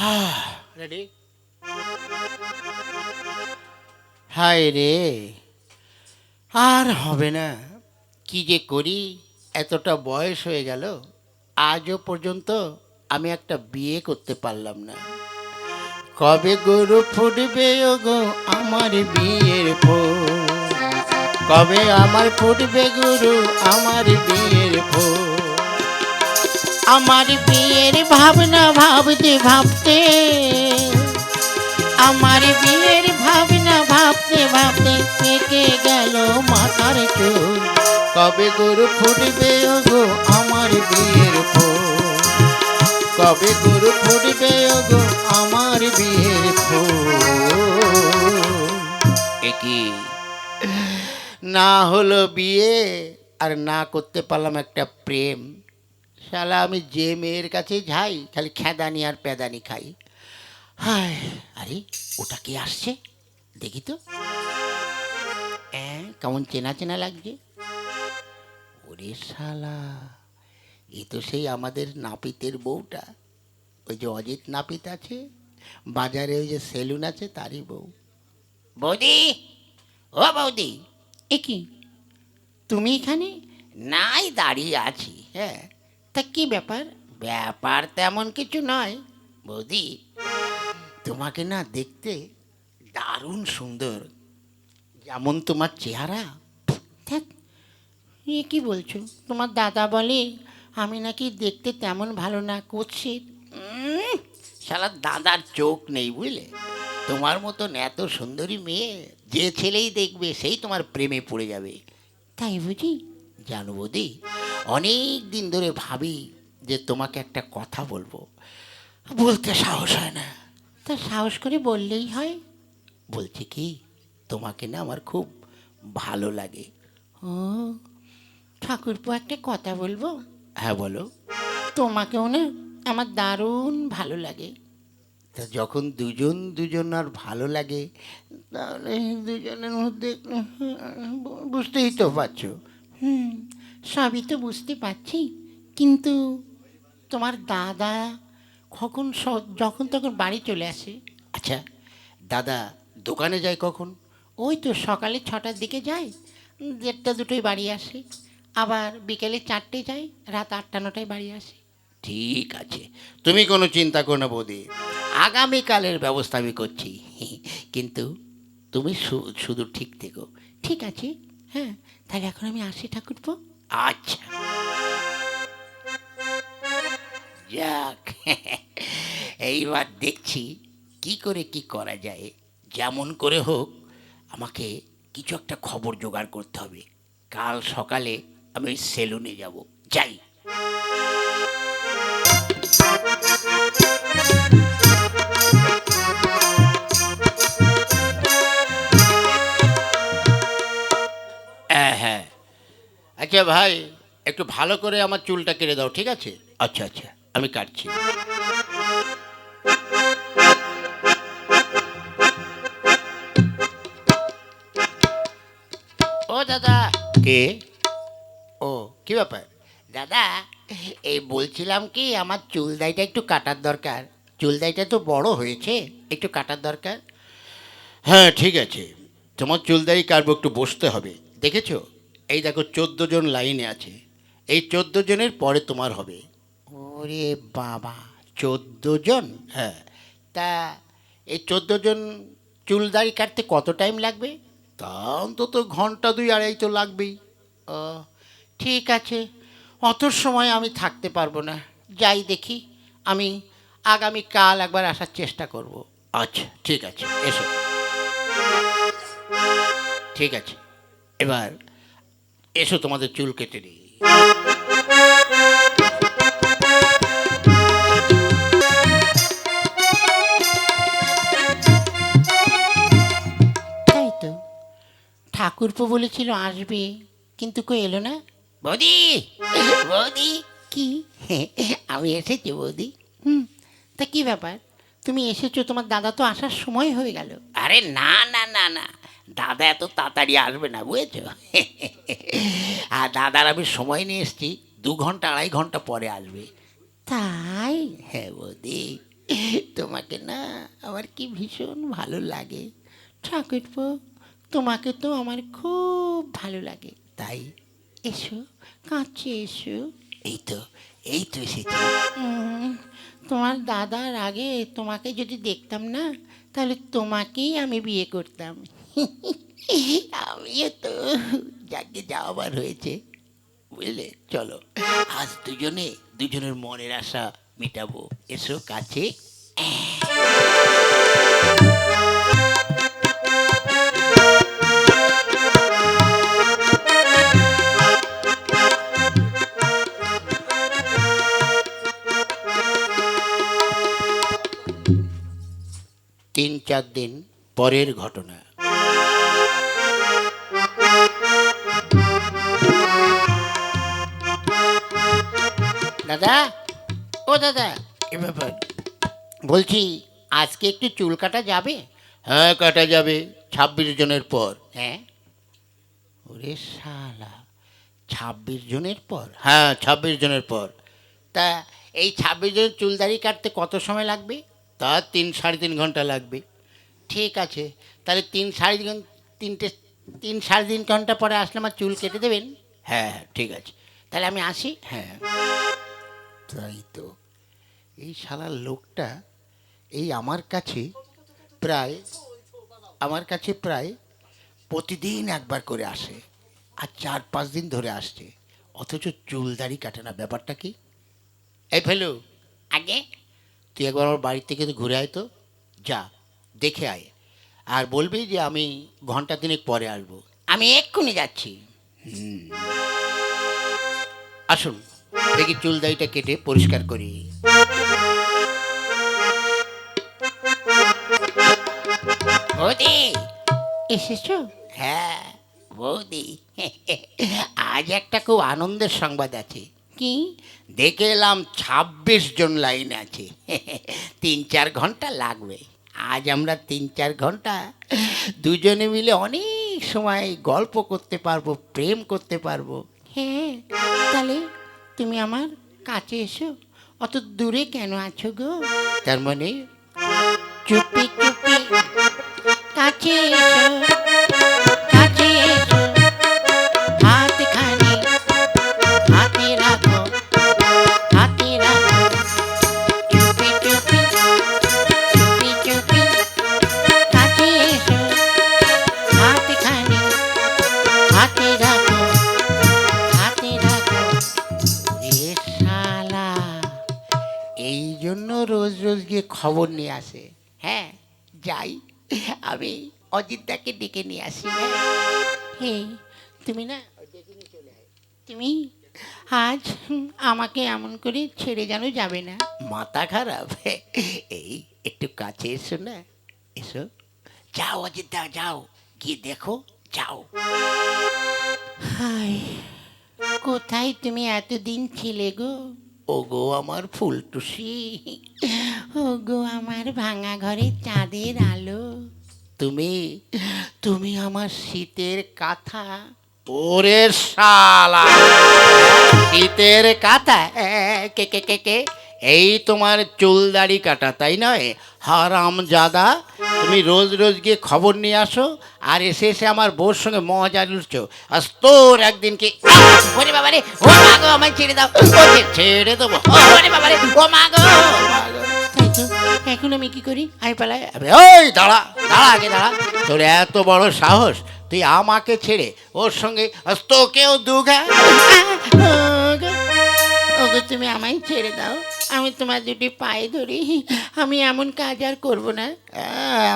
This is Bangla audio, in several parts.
রেডি হায় রে আর হবে না। কি যে করি এতটা বয়স হয়ে গেল আজও পর্যন্ত আমি একটা বিয়ে করতে পারলাম না। কবে গরু ফুটবে গো আমার বিয়ের ফুল কবে আমার ফুটবে গরু আমার বিয়ের ফুল আমার বিয়ের ভাবনা ভাবতে ভাবতে, আমার বিয়ের ভাবনা ভাবতে ভাবতে পেকে গেল মাথার চুল। কবে গরু ফুটবে গো আমার বিয়ের ফুল? কবে গরু ফুটবে গো আমার বিয়ের ফুল? একই না হলো বিয়ে আর না করতে পারলাম একটা প্রেম। শালা আমি যে মেয়ের কাছে যাই খালি খেদানি আর পেদানি খাই। হায় আরে ওটা কি আসছে? দেখি তো। হ্যাঁ কেমন চেনা চেনা লাগছে? ওরে শালা এ তো সেই আমাদের নাপিতের বউটা। ওই যে অজিত নাপিত আছে বাজারে ওই যে সেলুন আছে তারই বউ। বৌদি ও বৌদি। এ কি? তুমি এখানে? নাই দাঁড়িয়ে আছি হ্যাঁ। তা কি ব্যাপার? ব্যাপার তেমন কিছু নয় বৌদি। তোমাকে না দেখতে দারুণ সুন্দর। যেমন তোমার চেহারা। এ কি বলছো? তোমার দাদা বলে আমি নাকি দেখতে তেমন ভালো না করছি শালা দাদার চোখ নেই বুঝলে? তোমার মতন এত সুন্দরী মেয়ে যে ছেলেই দেখবে সেই তোমার প্রেমে পড়ে যাবে। তাই বুঝি? জানো বৌদি অনেক দিন ধরে ভাবি যে তোমাকে একটা কথা বলব। বলতে সাহস হয় না। তা সাহস করে বললেই হয়। বলছি কি তোমাকে না আমার খুব ভালো লাগে। ও ঠাকুরপো একটা কথা বলব? হ্যাঁ বলো। তোমাকেও না আমার দারুণ ভালো লাগে। তা যখন দুজন দুজন আর ভালো লাগে তাহলে দুজনের মধ্যে বুঝতেই তো পারছ। হুম সবই তো বুঝতে পারছি কিন্তু তোমার দাদা কখন যখন তখন বাড়ি চলে আসে। আচ্ছা দাদা দোকানে যায় কখন? ওই তো সকালে ছটার দিকে যায় দেড়টা দুটোই বাড়ি আসে। আবার বিকেলে চারটে যায় রাত আটটা নটায় বাড়ি আসে। ঠিক আছে তুমি কোনো চিন্তা করো না বৌদি। আগামীকালের ব্যবস্থা আমি করছি। কিন্তু তুমি শুধু ঠিক থেকো। ঠিক আছে হ্যাঁ তাহলে এখন আমি আসি ঠাকুরপো। আচ্ছা। যাক, এইবার দেখছি কি করে কি করা যায়। যেমন করে হোক, আমাকে কিছু একটা খবর জোগাড় করতে হবে। কাল সকালে আমি সেলুনে যাব। যাই। আচ্ছা ভাই একটু ভালো করে আমার চুলটা কেটে দাও ঠিক আছে? আচ্ছা আচ্ছা আমি কাটছি। ও দাদা। কে? ও কি ব্যাপার? দাদা এই বলছিলাম কি আমার চুল দাইটা একটু কাটার দরকার। চুল দাইটা তো বড় হয়েছে একটু কাটার দরকার। হ্যাঁ ঠিক আছে। তোমার চুলদারি কাটবো একটু বসতে হবে। দেখেছ? এই দেখো, চোদ্দ জন লাইনে আছে। এই চোদ্দ জনের পরে তোমার হবে। ওরে বাবা, চোদ্দ জন? হ্যাঁ। তা এই চোদ্দ জন চুলদারি কাটতে কত টাইম লাগবে? তা অন্তত ঘণ্টা দুই আড়াই তো লাগবেই। ও, ঠিক আছে। অত সময় আমি থাকতে পারব না। যাই দেখি, আমি আগামীকাল একবার আসার চেষ্টা করব। আচ্ছা ঠিক আছে, এসো। ঠিক আছে। এবার এসো তোমাদের চুল কেটে দিই তাই তো। ঠাকুরপো বলেছিল আসবে কিন্তু কই এলো না? বৌদি বৌদি। কি? আমি এসেছি বৌদি। হুম তা কি ব্যাপার? তুমি এসেছ তোমার দাদা তো আসার সময় হয়ে গেল। আরে না না না না। দাদা এত তাড়াতাড়ি আসবে না বুঝেছ? আর দাদার আমি সময় নিয়ে এসেছি দু ঘণ্টা আড়াই ঘণ্টা পরে আসবে। তাই? হ্যাঁ বৌদি তোমাকে না আমার কি ভীষণ ভালো লাগে। ঠাকুরপো তোমাকে তো আমার খুব ভালো লাগে। তাই? এসো কাছে এসো। এই তো এই তো এসেছি। তোমার দাদার আগে তোমাকে যদি দেখতাম না, তাহলে তোমাকেই আমি বিয়ে করতাম। আমিও তো যাকে যাওয়াবার হয়েছে, বুঝলে? চলো, আজ দুজনে, দুজনের মনের আশা মেটাবো। এসো কাছে। চার দিন পরের ঘটনা। দাদা ও দাদা এ ব্যাপার। বলছি আজকে একটু চুল কাটা যাবে? হ্যাঁ কাটা যাবে ছাব্বিশ জনের পর। হ্যাঁ? ওরে শালা ছাব্বিশ জনের পর? হ্যাঁ ছাব্বিশ জনের পর। তা এই ছাব্বিশ জনের চুল দাড়ি কাটতে কত সময় লাগবে? তা তিন সাড়ে তিন ঘণ্টা লাগবে। ঠিক আছে। তাহলে তিন সাড়ে তিন তিনটে তিন সাড়ে তিন ঘণ্টা পরে আসলে আমার চুল কেটে দেবেন? হ্যাঁ হ্যাঁ ঠিক আছে। তাহলে আমি আসি? হ্যাঁ। তাই তো। এই শালার লোকটা এই আমার কাছে প্রায় আমার কাছে প্রায় প্রতিদিন একবার করে আসে আর চার পাঁচ দিন ধরে আসছে। অথচ চুল দাড়ি কাটে না ব্যাপারটা কি? এই ফেলু আগে। তুই একবার আমার বাড়ি থেকে তো ঘুরে আয় তো। যা। দেখে আয়। আর বলবি যে আমি ঘণ্টা দিনেক পরে আসব। আমি এক্ষুনি যাচ্ছি। আসুন দেখি চুল দাড়িটা কেটে পরিষ্কার করি। বৌদি এসেছ? হ্যাঁ বৌদি। আজ একটা খুব আনন্দের সংবাদ আছে। কি? দেখে এলাম ছাব্বিশ জন লাইন আছে। তিন চার ঘণ্টা লাগবে। আজ আমরা তিন, চার ঘণ্টা দুজনে মিলে অনেক সময় গল্প করতে পারব, প্রেম করতে পারব। হ্যাঁ তাহলে তুমি আমার কাছে এসো। অত দূরে কেন আছো গো? তার মানে চুপি চুপি, কাছে খবর নিয়ে আসে। হ্যাঁ যাই আমি অজিতদাকে ডেকে নিয়ে আসি। হ্যাঁ হে তুমি না তুমি আজ আমাকে এমন করে ছেড়ে যেন যাবে না। মাথা খারাপ? এই একটু কাছে এসো না। এসো। যাও অজিতদা যাও। গিয়ে দেখো যাও। হাই কোথায় তুমি এতদিন ছিলে গো? ওগো আমার ফুল ফুলটুসি। ওগো আমার ভাঙা ঘরে চাঁদের আলো। তুমি তুমি আমার শীতের কাঁথা। ওরে শালা! শীতের কাঁথা কে কে কে কে? এই তোমার চুল দাড়ি কাটা, তাই নয়? হারাম জাদা, তুমি রোজ রোজ গিয়ে খবর নিয়ে আসো আর এসে এসে আমার বউর সঙ্গে মজা লুটছো আজ তোর একদিন কি ওরে বাবারে, ও মা গো, আমায় ছেড়ে দাও। ছেড়ে দেবো। ওরে বাবারে, ও মা গো। এখন আমি কি করি? আমি পালাই ওই দাঁড়া দাঁড়া আগে, দাঁড়া। তোর এত বড় সাহস, তুই আমাকে ছেড়ে ওর সঙ্গে তোকেও দুঘা তুমি আমায় ছেড়ে দাও। আমি তোমার দুটি পায়ে ধরি। আমি এমন কাজ আর করব না।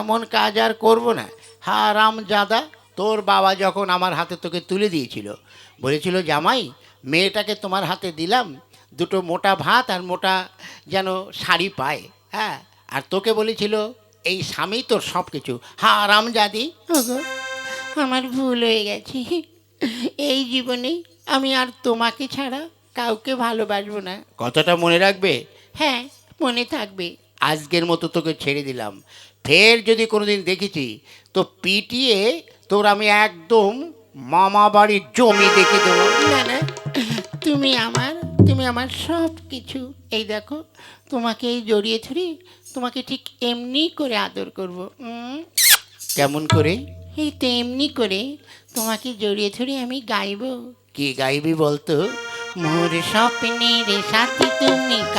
এমন কাজ আর করব না। হারাম জাদা তোর বাবা যখন আমার হাতে তোকে তুলে দিয়েছিল, বলেছিল, জামাই, মেয়েটাকে তোমার হাতে দিলাম, দুটো মোটা ভাত আর মোটা যেন শাড়ি পায়। হ্যাঁ আর তোকে বলেছিল, এই স্বামী তোর সব কিছু হারাম জাদি আমার ভুল হয়ে গেছে। এই জীবনে আমি আর তোমাকে ছাড়া কাউকে ভালোবাসবো না। কথাটা মনে রাখবে? হ্যাঁ মনে থাকবে। আজকের মতো তোকে ছেড়ে দিলাম। ফের যদি কোনোদিন দেখেছি তো পিটিয়ে তোর আমি একদম মামা বাড়ির জমি দেখে দেবো। না না তুমি আমার তুমি আমার সব কিছু এই দেখো তোমাকে এই জড়িয়ে ধরে তোমাকে ঠিক এমনি করে আদর করব। কেমন করে? এই তো এমনি করে তোমাকে জড়িয়ে ধরে আমি গাইবো। কি গাইবি বলতো? মোর স্বপ্নের সাথী তুমি।